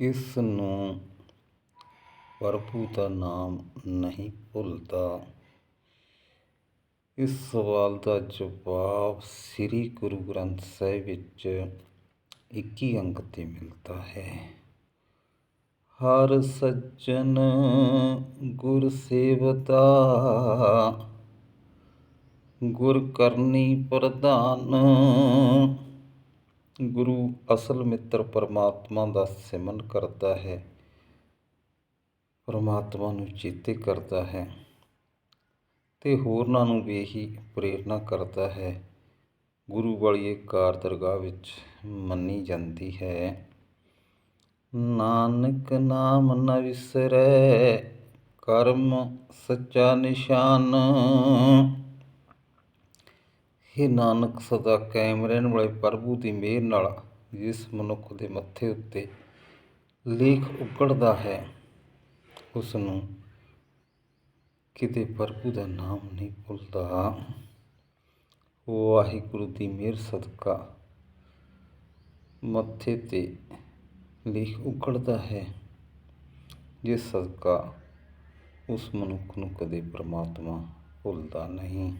ਕਿਸ ਨੂੰ ਪ੍ਰਭੂ ਦਾ ਨਾਮ ਨਹੀਂ ਭੁੱਲਦਾ? ਇਸ ਸਵਾਲ ਦਾ ਜਵਾਬ ਸ੍ਰੀ ਗੁਰੂ ਗ੍ਰੰਥ ਸਾਹਿਬ ਵਿੱਚ 21 ਅੰਕ ਤੇ ਮਿਲਦਾ ਹੈ। ਹਰ ਸੱਜਣ ਗੁਰ ਸੇਵਤਾ, ਗੁਰ ਕਰਨੀ ਪ੍ਰਧਾਨ ਗੁਰੂ ਅਸਲ ਮਿੱਤਰ ਪਰਮਾਤਮਾ ਦਾ ਸਿਮਰਨ ਕਰਦਾ ਹੈ, ਪਰਮਾਤਮਾ ਨੂੰ ਚੇਤੇ ਕਰਦਾ ਹੈ ਤੇ ਹੋਰਨਾਂ ਨੂੰ ਵੀ ਇਹੀ ਪ੍ਰੇਰਨਾ ਕਰਦਾ ਹੈ। ਗੁਰੂ ਵਾਲੀ ਇਹ ਕਾਰ ਦਰਗਾਹ ਵਿੱਚ ਮੰਨੀ ਜਾਂਦੀ ਹੈ, ਨਾਨਕ ਨਾਮ ਨ ਵਿਸਰੈ ਕਰਮ ਸੱਚਾ ਨਿਸ਼ਾਨ। ਇਹ ਨਾਨਕ, ਸਦਾ ਕਾਇਮ ਰਹਿਣ ਵਾਲੇ ਪ੍ਰਭੂ ਦੀ ਮਿਹਰ ਨਾਲ ਜਿਸ ਮਨੁੱਖ ਦੇ ਮੱਥੇ ਉੱਤੇ ਲੇਖ ਉਗੜਦਾ ਹੈ ਉਸ ਨੂੰ ਕਿਤੇ ਪ੍ਰਭੂ ਦਾ ਨਾਮ ਨਹੀਂ ਭੁੱਲਦਾ। ਵਾਹਿਗੁਰੂ ਦੀ ਮਿਹਰ ਸਦਕਾ ਮੱਥੇ ਤੇ ਲੇਖ ਉਗੜਦਾ ਹੈ, ਜਿਸ ਸਦਕਾ ਉਸ ਮਨੁੱਖ ਨੂੰ ਕਦੇ ਪਰਮਾਤਮਾ ਭੁੱਲਦਾ ਨਹੀਂ।